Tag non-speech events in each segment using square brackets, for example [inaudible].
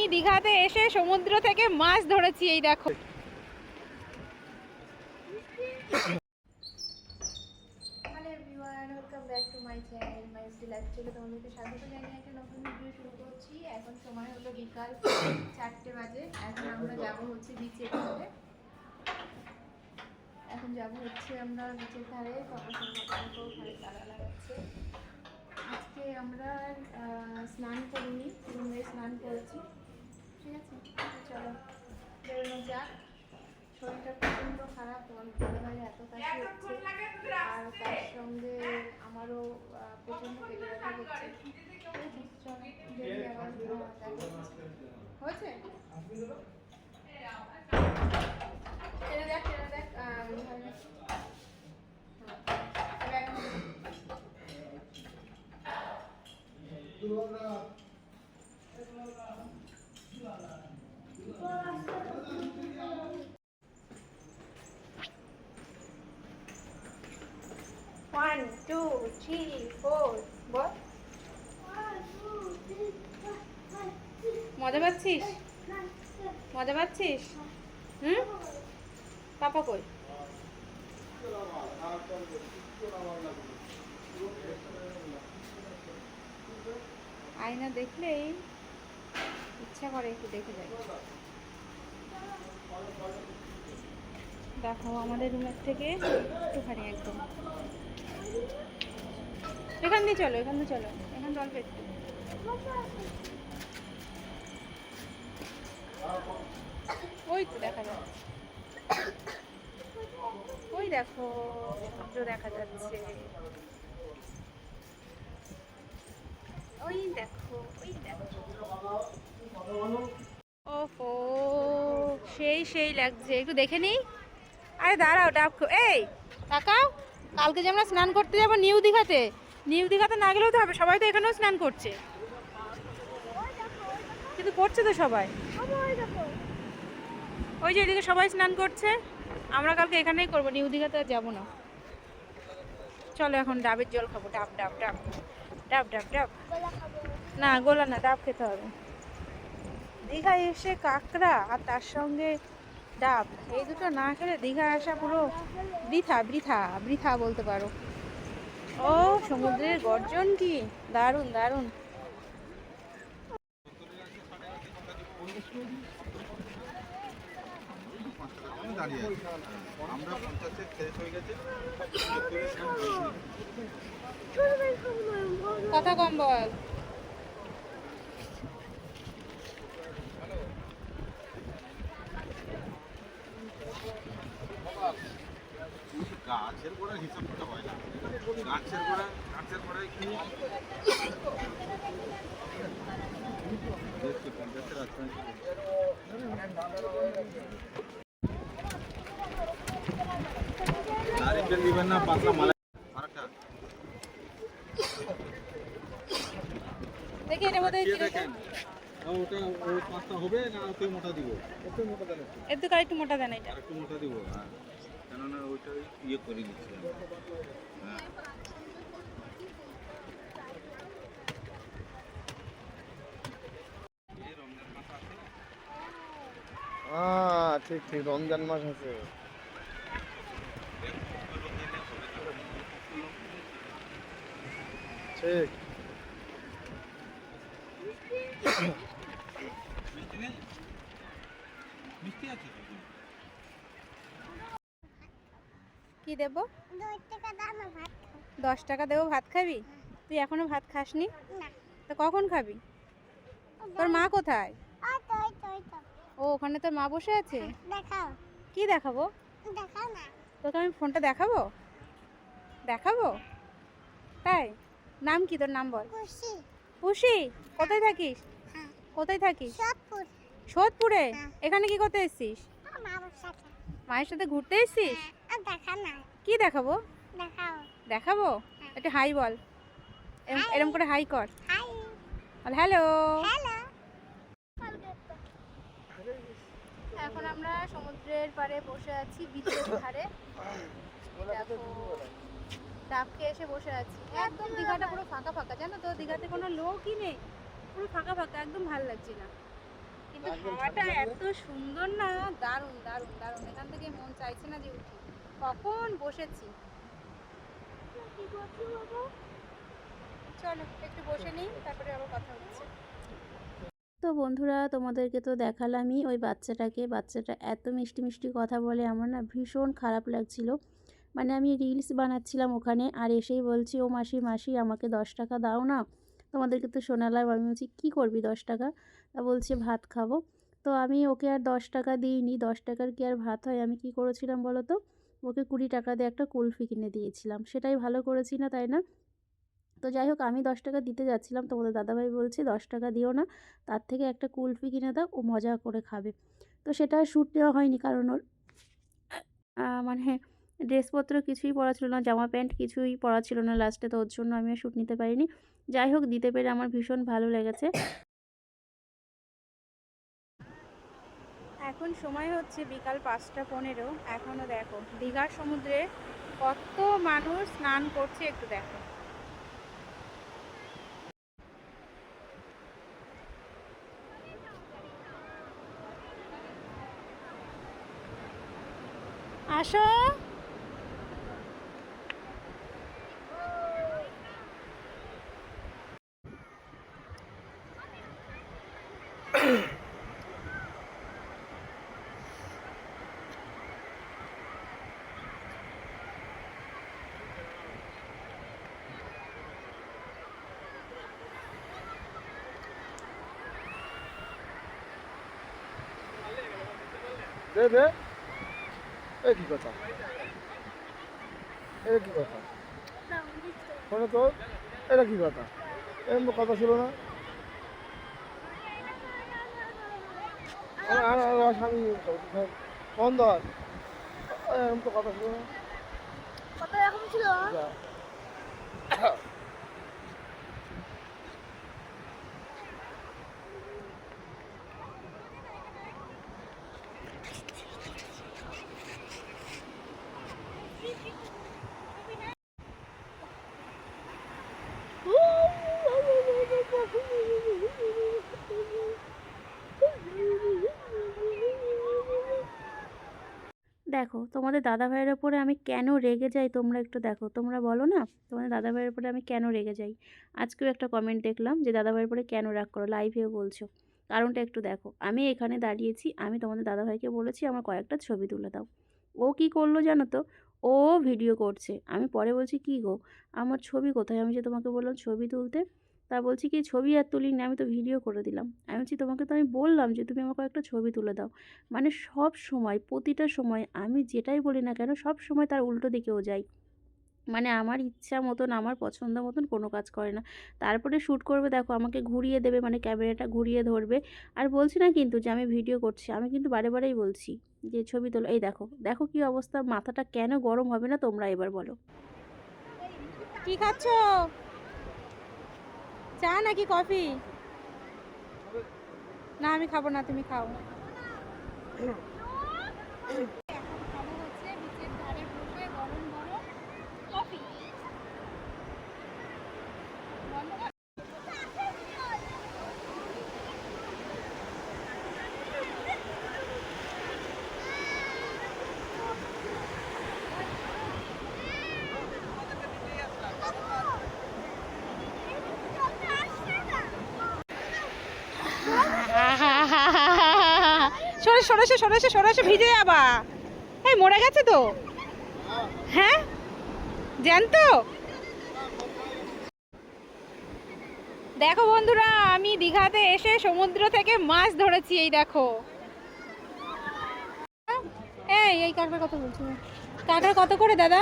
আমি দীঘাতে এসে সমুদ্র থেকে মাছ ধরেছি, এই দেখো। একটা নতুন শুরু এখন সময় বিকাল [coughs] চারটে বাজে। এখন আমরা যাব হচ্ছে বিচের ধারে। এখন যাব হচ্ছে আমরা বিচের ধারে। লাগাচ্ছে। আজকে আমরা স্নান করিনি, রুমে স্নান করেছি। ঠিক আছে? চলো। বেরোনো যাক। শরীরটা প্রচণ্ড খারাপ ঘরে এত কাশি হচ্ছে আর তার সঙ্গে আমারও প্রচণ্ড পেটে ব্যথা করছে দেখা হয়েছে? দেখ ছেড়ে দেখ দেখ। হ্যাঁ। এবার এখন ওয়ান থ্রি ফোর বল মজা পাচ্ছিস? মজা পাচ্ছিস? হুম? পাপা কই? আয়না দেখলেই ইচ্ছা করে একটু দেখে যাই। দেখো আমাদের রুমের থেকে একটুখানি একদম। এখান দিয়ে চলো, এখান দিয়ে চলো। এখান একটু। ওই তো দেখা যাচ্ছে। ওই দেখো সমুদ্র দেখা যাচ্ছে। ওই দেখো ওই দেখো। ওহো, সেই সেই লাগছে। একটু দেখে নিই। আরে দাঁড়াও খো- এই, তাকাও। কালকে যে আমরা স্নান করতে যাব নিউ দীঘাতে নিউ দীঘাতে না গেলেও তো হবে, সবাই তো এখানেও স্নান করছে। কিন্তু করছে তো সবাই। ওই যে এদিকে সবাই স্নান করছে, আমরা কালকে এখানেই করব, নিউ দীঘাতে আর যাব না। চলো এখন ডাবের জল খাব, ডাব ডাব ডাব। ডাব ডাব ডাব। না, গোলা না, ডাব খেতে হবে। দীঘায় এসে কাঁকড়া আর তার সঙ্গে ডাব, এই দুটো না খেলে দীঘায় আসা পুরো বৃথা বৃথা বৃথা বলতে পারো। ও সমুদ্রের গর্জন কি? দারুণ গেছে কথা কম বল। গাছের গোড়ার হিসাব করতে হয় না। গাছের গোড়া গাছের গোড়ায় কি নারিকেল দিবেন না পাতলা দেখি দেখেন। ওটা ওই পাঁচটা হবে না ওতে মোটা দিব? ওতে মোটা দেন একটু। একটু মোটা দেন এটা। আর একটু মোটা দিব হ্যাঁ। কেননা ওইটা ইয়ে করে দিচ্ছি আমি। এই রমজান মাস আছে হ্যাঁ ঠিক ঠিক রমজান মাস আছে। ঠিক। মিষ্টি আছে তো কি দেব? দশ টাকা দেবো ভাত খাবি? তুই এখনও ভাত খাসনি? তো কখন খাবি? তোর মা কোথায়? ও ওখানে তোর মা বসে আছে? দেখাও। কি দেখাবো? তোকে আমি ফোনটা দেখাবো? দেখাবো? তাই? নাম কি তোর নাম বল? খুশি। পুষি কোথায় থাকিস? হ্যাঁ। কোথায় থাকিস? সোদপুরে। হ্যাঁ। এখানে কি করতে এসছিস? মায়ের সাথে ঘুরতে এসছিস? না কি দেখাবো? দেখাবো? একটু হাই বল। এরম এরম করে হাই কর। হ্যালো। হ্যালো। এখন আমরা সমুদ্রের পাড়ে বসে আছি বিচের [coughs] ধারে। ডাব খেয়ে এসে বসে আছি। একদম দীঘাটা পুরো ফাঁকা ফাঁকা জানো তো? দীঘাতে কোনো লোকই নেই। পুরো ফাঁকা ফাঁকা একদম ভালো লাগছে না। হাওয়াটা এত সুন্দর না? এখান থেকে মন চাইছে না যে উঠি। কখন বসেছি? চলো, একটু বসে নিই, তারপরে আবার কথা হচ্ছে। তো বন্ধুরা, তোমাদেরকে তো দেখালামই ওই বাচ্চাটাকে। বাচ্চাটা এত মিষ্টি মিষ্টি কথা বলে, আমার না ভীষণ খারাপ লাগছিল। মানে আমি রিলস বানাচ্ছিলাম ওখানে, আর এসেই বলছি, ও মাসি মাসি, আমাকে দশ টাকা দাও না। তোমাদেরকে তো শোনালাম। আমি বলছি, কী করবি দশ টাকা? বলছে, ভাত খাব। তো আমি ওকে আর দশ টাকা দিইনি। দশ টাকার কি আর ভাত হয়? আমি কি করেছিলাম বলো তো? ওকে কুড়ি টাকা দিয়ে একটা কুলফি কিনে দিয়েছিলাম। সেটাই ভালো করেছি না, তাই না? তো যাই হোক, আমি দশ টাকা দিতে যাচ্ছিলাম। তোমাদের দাদাভাই বলছে, দশ টাকা দিও না, তার থেকে একটা কুলফি কিনে দাও, ও মজা করে খাবে। তো সেটা শ্যুট নেওয়া হয়নি, কারণ ওর মানে ড্রেসপত্র কিছুই পরা ছিল না, জামা প্যান্ট কিছুই পরা ছিল না লাস্টে। তো ওর জন্য আমি শ্যুট নিতে পারিনি। যাই হোক, দিতে পেরে আমার ভীষণ ভালো লেগেছে। এখন সময় হচ্ছে বিকাল পাঁচটা পনেরো। এখনও দেখো, দীঘার সমুদ্রে কত মানুষ স্নান করছে একটু দেখো। আসো। দে দে। এ কি কথা? এটা কি কথা? শোনো তো এটা কি কথা? এরকম কথা ছিল না। স্বামী ফোন ধর এরকম তো কথা ছিল না। কত রকম ছিল তোমাদের দাদা ভাইয়ের ওপরে আমি কেন রেগে যাই তোমরা একটু দেখো। তোমরা বলো না, তোমাদের দাদা ভাইয়ের ওপরে আমি কেন রেগে যাই? আজকেও একটা কমেন্ট দেখলাম যে দাদা ভাইয়ের ওপরে কেন রাগ করো? লাইভেও বলছো। কারণটা একটু দেখো। আমি এখানে দাঁড়িয়েছি, আমি তোমাদের দাদা ভাইকে বলেছি, আমার কয়েকটা ছবি তুলে দাও। ও কি করল জানো তো? ও ভিডিও করছে। আমি পরে বলছি, কি গো? আমার ছবি কোথায়? আমি যে তোমাকে বললাম, ছবি তুলতে তা বলছি কি, ছবি আর তুলিনি আমি তো ভিডিও করে দিলাম। আমি বলছি, তোমাকে তো আমি বললাম যে তুমি আমাকে একটা ছবি তুলে দাও। মানে সব সময়, প্রতিটা সময়, আমি যেটাই বলি না কেন, সব সময় তার উল্টো দিকেও যাই। মানে আমার ইচ্ছা মতন, আমার পছন্দ মতন কোনো কাজ করে না। তারপরে শ্যুট করবে, দেখো আমাকে ঘুরিয়ে দেবে মানে ক্যামেরাটা ঘুরিয়ে ধরবে। আর বলছি না কিন্তু যে আমি ভিডিও করছি, আমি কিন্তু বারে বারেই বলছি যে ছবি তোলো। এই দেখো দেখো কি অবস্থা, মাথাটা কেন গরম হবে না তোমরা এবার বলো। কি খাচ্ছ? চা নাকি কফি? না আমি খাব না তুমি খাও এখন খাব হচ্ছে বিচের ধারে বসে গরম গরম কফি সরে সরেছে সরেছে সরেছে ভিজে যাবা। এই, মরে গেছে তো? হ্যাঁ? জ্যান্ত? দেখো বন্ধুরা, আমি দীঘাতে এসে সমুদ্র থেকে মাছ ধরেছি, এই দেখো। এই এই কাঁকড়া কত বলছো কাঁকড়া কত করে, দাদা?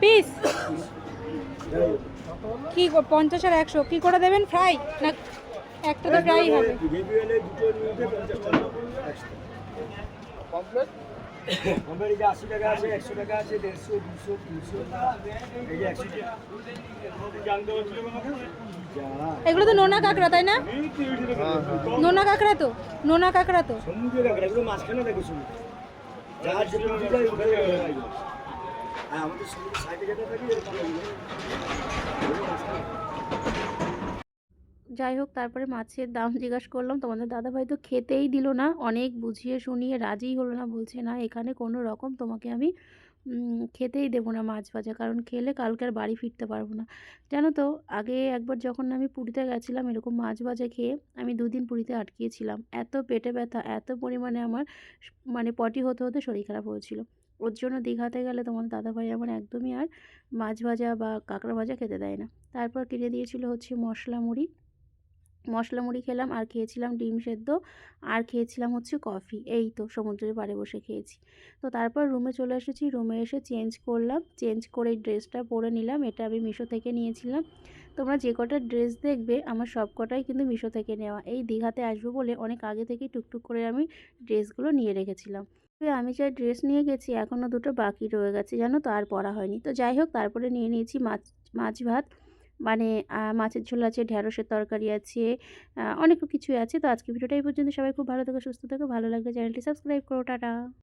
পিস? কি, পঞ্চাশ আর একশো? কি করে দেবেন, ফ্রাই? না একটা তো ফ্রাই হবে। কমপ্লেট আমার এই যে আশি টাকা আছে একশো টাকা আছে দেড়শো দুশো তিনশো এই যে একশো টাকা। এগুলো তো নোনা কাঁকড়া তাই না? হ্যাঁ হ্যাঁ। নোনা কাঁকড়া তো নোনা কাঁকড়া তো। সমুদ্রে কাঁকড়া এগুলো মাঝখানে থাকে সমুদ্র যার যে নদী যায় ওখানে কাঁকড়া থাকে। আর আমাদের সাইডে যেটা থাকে এরকম। যাই হোক, তারপরে মাছের দাম জিজ্ঞাসা করলাম, তোমাদের দাদাভাই তো খেতেই দিল না। অনেক বুঝিয়ে শুনিয়ে রাজিই হলো না, বলছে, না, এখানে কোনো রকম তোমাকে আমি খেতেই দেবো না মাছ ভাজা, কারণ খেলে কালকে আর বাড়ি ফিরতে পারব না। জানো তো, আগে একবার যখন আমি পুরীতে গেছিলাম এরকম মাছ ভাজা খেয়ে, আমি দুদিন পুরীতে আটকিয়েছিলাম। এত পেটে ব্যথা, এত পরিমাণে আমার মানে পটি হতে হতে শরীর খারাপ হয়েছিল। ওর জন্য দীঘাতে গেলে তোমার দাদাভাই আমার একদমই আর মাছ ভাজা বা কাঁকড়া ভাজা খেতে দেয় না। তারপর কিনে দিয়েছিল হচ্ছে মশলা মুড়ি মশলা মুড়ি খেলাম, আর খেয়েছিলাম ডিম সেদ্ধ, আর খেয়েছিলাম হচ্ছে কফি। এই তো সমুদ্রের পাড়ে বসে খেয়েছি। তো তারপর রুমে চলে এসেছি। রুমে এসে চেঞ্জ করলাম। চেঞ্জ করে ড্রেসটা পরে নিলাম। এটা আমি মিশো থেকে নিয়েছিলাম। তোমরা যে কটা ড্রেস দেখবে, আমার সব কটাই কিন্তু মিশো থেকে নেওয়া। এই দীঘাতে আসব বলে অনেক আগে থেকেই টুকটুক করে আমি ড্রেসগুলো নিয়ে রেখেছিলাম। তো আমি যা ড্রেস নিয়ে গেছি এখনও দুটো বাকি রয়ে গেছে। জানো তো আর পরা হয়নি। তো যাই হোক, তারপরে নিয়ে নিয়েছি মাছ মাছ ভাত। মানে মাছের ঝোল আছে ঢ্যাঁড়সের তরকারি আছে অনেক কিছুই আছে। তো আজকে ভিডিওটা এই পর্যন্ত। সবাই খুব ভালো থেকো, সুস্থ থেকো, ভালো লাগলে চ্যানেলটি সাবস্ক্রাইব করো। টাটা।